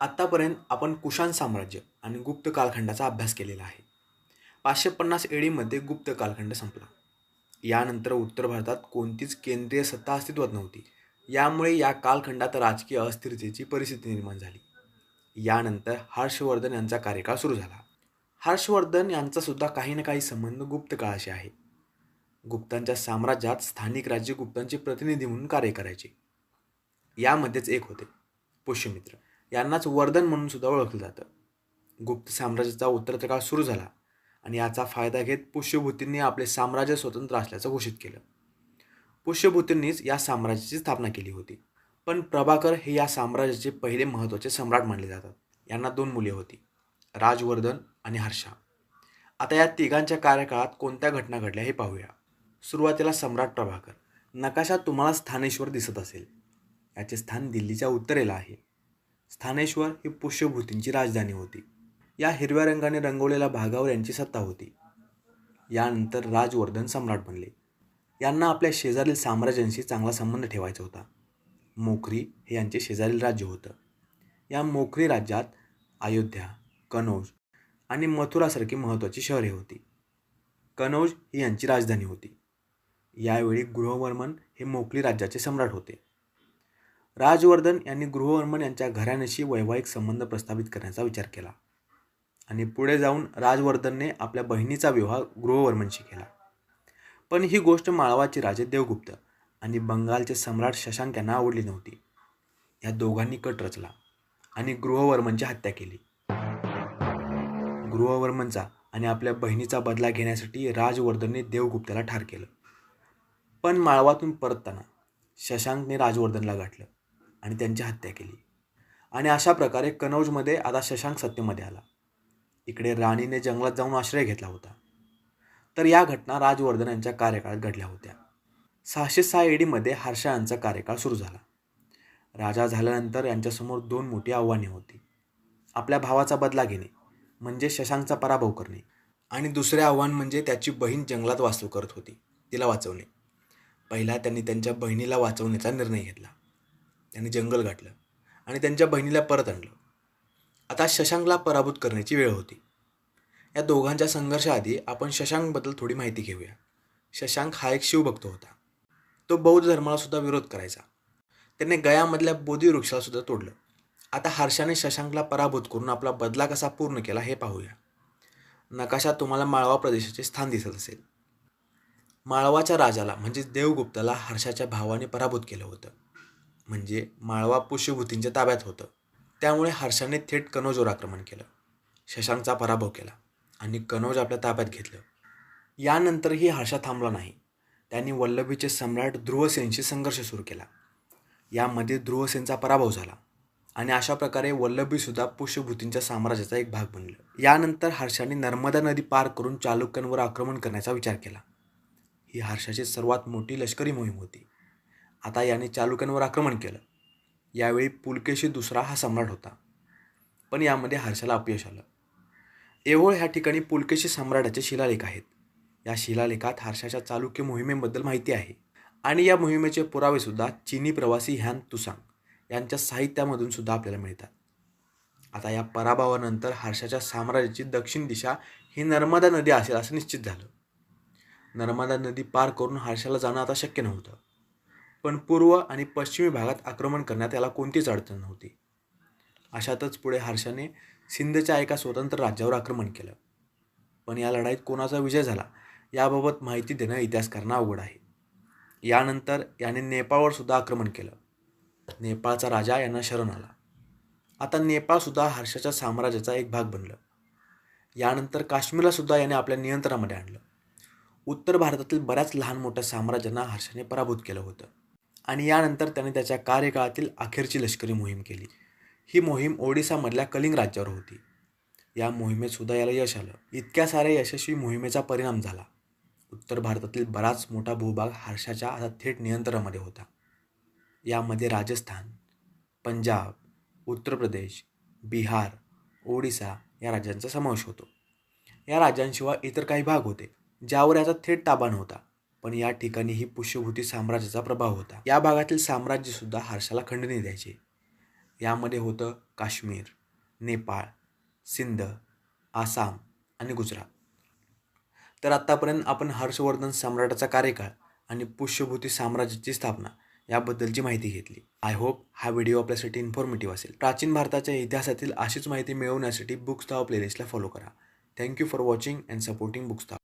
आत्तापर्यंत आपण कुशाण साम्राज्य आणि गुप्त कालखंडाचा अभ्यास केलेला आहे. पाचशे पन्नास एडीमध्ये गुप्त कालखंड संपला. यानंतर उत्तर भारतात कोणतीच केंद्रीय सत्ता अस्तित्वात नव्हती. यामुळे या कालखंडात राजकीय अस्थिरतेची परिस्थिती निर्माण झाली. यानंतर हर्षवर्धन यांचा कार्यकाळ सुरू झाला. हर्षवर्धन यांचा सुद्धा काही ना काही संबंध गुप्त काळाशी आहे. गुप्तांच्या साम्राज्यात स्थानिक राज्य गुप्तांचे प्रतिनिधी म्हणून कार्य करायचे. यामध्येच एक होते पुष्यमित्र. यांनाच वर्धन म्हणून सुद्धा ओळखलं जातं. गुप्त साम्राज्याचा उत्तराधिकार सुरू झाला आणि याचा फायदा घेत पुष्यभूतींनी आपले साम्राज्य स्वतंत्र असल्याचं घोषित केलं. पुष्यभूतींनीच या साम्राज्याची स्थापना केली होती. पण प्रभाकर हे या साम्राज्याचे पहिले महत्त्वाचे सम्राट मानले जातात. यांना दोन मुले होती राजवर्धन आणि हर्षा. आता या तिघांच्या कार्यकाळात कोणत्या घटना घडल्या हे पाहूया. सुरुवातीला सम्राट प्रभाकर. नकाशात तुम्हाला स्थानेश्वर दिसत असेल. याचे स्थान दिल्लीच्या उत्तरेला आहे. स्थानेश्वर ही पुष्यभूतींची राजधानी होती. या हिरव्या रंगाने रंगवलेल्या भागावर यांची सत्ता होती. यानंतर राजवर्धन सम्राट बनले. यांना आपल्या शेजारील साम्राज्यांशी चांगला संबंध ठेवायचा होता. मोखरी हे यांचे शेजारील राज्य होतं. या मोखरी राज्यात अयोध्या कनौज आणि मथुरासारखी महत्त्वाची शहरे होती. कनौज ही यांची राजधानी होती. यावेळी गृहवर्मन हे मोखली राज्याचे सम्राट होते. राजवर्धन यांनी गृहवर्मन यांच्या घराण्याशी वैवाहिक संबंध प्रस्थापित करण्याचा विचार केला. आणि पुढे जाऊन राजवर्धनने आपल्या बहिणीचा विवाह गृहवर्मनशी केला. पण ही गोष्ट माळवाचे राजे देवगुप्त आणि बंगालचे सम्राट शशांक यांना आवडली नव्हती. या दोघांनी कट रचला आणि गृहवर्मनची हत्या केली. गृहवर्मनचा आणि आपल्या बहिणीचा बदला घेण्यासाठी राजवर्धनने देवगुप्ताला ठार केलं. पण माळवातून परतताना शशांकने राजवर्धनला गाठलं. आणि त्यांची हत्या केली. आणि अशा प्रकारे कनौजमध्ये आता शशांक सत्तेमध्ये आला. इकडे राणीने जंगलात जाऊन आश्रय घेतला होता. तर या घटना राजवर्धन यांच्या कार्यकाळात घडल्या होत्या. सहाशे सहा एडीमध्ये हर्षा यांचा कार्यकाळ सुरू झाला. राजा झाल्यानंतर यांच्यासमोर दोन मोठी आव्हाने होती. आपल्या भावाचा बदला घेणे म्हणजे शशांकचा पराभव करणे. आणि दुसरे आव्हान म्हणजे त्याची बहीण जंगलात वास्तू करत होती तिला वाचवणे. पहिला त्यांनी त्यांच्या बहिणीला वाचवण्याचा निर्णय घेतला. त्यांनी जंगल गाठलं आणि त्यांच्या बहिणीला परत आणलं. आता शशांकला पराभूत करण्याची वेळ होती. या दोघांच्या संघर्षाआधी आपण शशांकबद्दल थोडी माहिती घेऊया. शशांक हा एक शिवभक्त होता. तो बौद्ध धर्माला सुद्धा विरोध करायचा. त्याने गयामधल्या बोधी वृक्षाला सुद्धा तोडलं. आता हर्षाने शशांकला पराभूत करून आपला बदला कसा पूर्ण केला हे पाहूया. नकाशात तुम्हाला माळवा प्रदेशाचे स्थान दिसत असेल. माळवाच्या राजाला म्हणजे देवगुप्ताला हर्षाच्या भावाने पराभूत केलं होतं. म्हणजे माळवा पुष्यभूतींच्या ताब्यात होतं. त्यामुळे हर्षाने थेट कनौजवर आक्रमण केलं. शशांकचा पराभव केला आणि कनौज आपल्या ताब्यात घेतलं. यानंतरही हर्षा थांबला नाही. त्यांनी वल्लभीचे सम्राट ध्रुवसेनशी संघर्ष सुरू केला. यामध्ये ध्रुवसेनचा पराभव झाला आणि अशा प्रकारे वल्लभीसुद्धा पुष्यभूतींच्या साम्राज्याचा एक भाग बनलं. यानंतर हर्षाने नर्मदा नदी पार करून चालुक्यांवर आक्रमण करण्याचा विचार केला. ही हर्षाची सर्वात मोठी लष्करी मोहीम होती. आता याने चालुक्यांवर आक्रमण केलं. यावेळी पुलकेशी दुसरा हा सम्राट होता. पण यामध्ये हर्षाला अपयश आलं. एवळ ह्या ठिकाणी पुलकेशी सम्राटाचे शिलालेख आहेत. या शिलालेखात हर्षाच्या चालुक्य मोहिमेबद्दल माहिती आहे. आणि या मोहिमेचे पुरावेसुद्धा चिनी प्रवासी ह्यान तुसांग यांच्या साहित्यामधून सुद्धा आपल्याला मिळतात. आता या पराभवानंतर हर्षाच्या साम्राज्याची दक्षिण दिशा ही नर्मदा नदी असेल असं निश्चित झालं. नर्मदा नदी पार करून हर्षाला जाणं आता शक्य नव्हतं. पण पूर्व आणि पश्चिमी भागात आक्रमण करण्यात याला कोणतीच अडचण नव्हती. अशातच पुढे हर्षाने सिंधच्या एका स्वतंत्र राज्यावर आक्रमण केलं. पण या लढाईत कोणाचा विजय झाला याबाबत माहिती देणं इतिहासकारांना अवघड आहे. यानंतर याने नेपाळवर सुद्धा आक्रमण केलं. नेपाळचा राजा यांना शरण आला. आता नेपाळसुद्धा हर्षाच्या साम्राज्याचा एक भाग बनलं. यानंतर काश्मीरलासुद्धा याने आपल्या नियंत्रणामध्ये आणलं. उत्तर भारतातील बऱ्याच लहान मोठ्या साम्राज्यांना हर्षाने पराभूत केलं होतं. आणि यानंतर त्याने त्याच्या कार्यकाळातील अखेरची लष्करी मोहीम केली. ही मोहीम ओडिसामधल्या कलिंग राज्यावर होती. या मोहिमेत सुद्धा याला यश आलं. इतक्या साऱ्या यशस्वी मोहिमेचा परिणाम झाला. उत्तर भारतातील बराच मोठा भूभाग हर्षाच्या आता थेट नियंत्रणामध्ये होता. यामध्ये राजस्थान पंजाब उत्तर प्रदेश बिहार ओडिसा या राज्यांचा समावेश होतो. या राज्यांशिवाय इतर काही भाग होते ज्यावर याचा थेट ताबा नव्हता. पण या ठिकाणी ही पुष्यभूती साम्राज्याचा प्रभाव होता. या भागातील साम्राज्यसुद्धा हर्षाला खंडणी द्यायचे. यामध्ये होतं काश्मीर नेपाळ सिंध आसाम आणि गुजरात. तर आत्तापर्यंत आपण हर्षवर्धन सम्राटाचा कार्यकाळ आणि पुष्यभूती साम्राज्याची स्थापना याबद्दलची माहिती घेतली. आय होप हा व्हिडिओ आपल्यासाठी इन्फॉर्मेटिव्ह असेल. प्राचीन भारताच्या इतिहासातील अशीच माहिती मिळवण्यासाठी बुक्स प्लेलिस्टला फॉलो करा. Thank you for watching and supporting books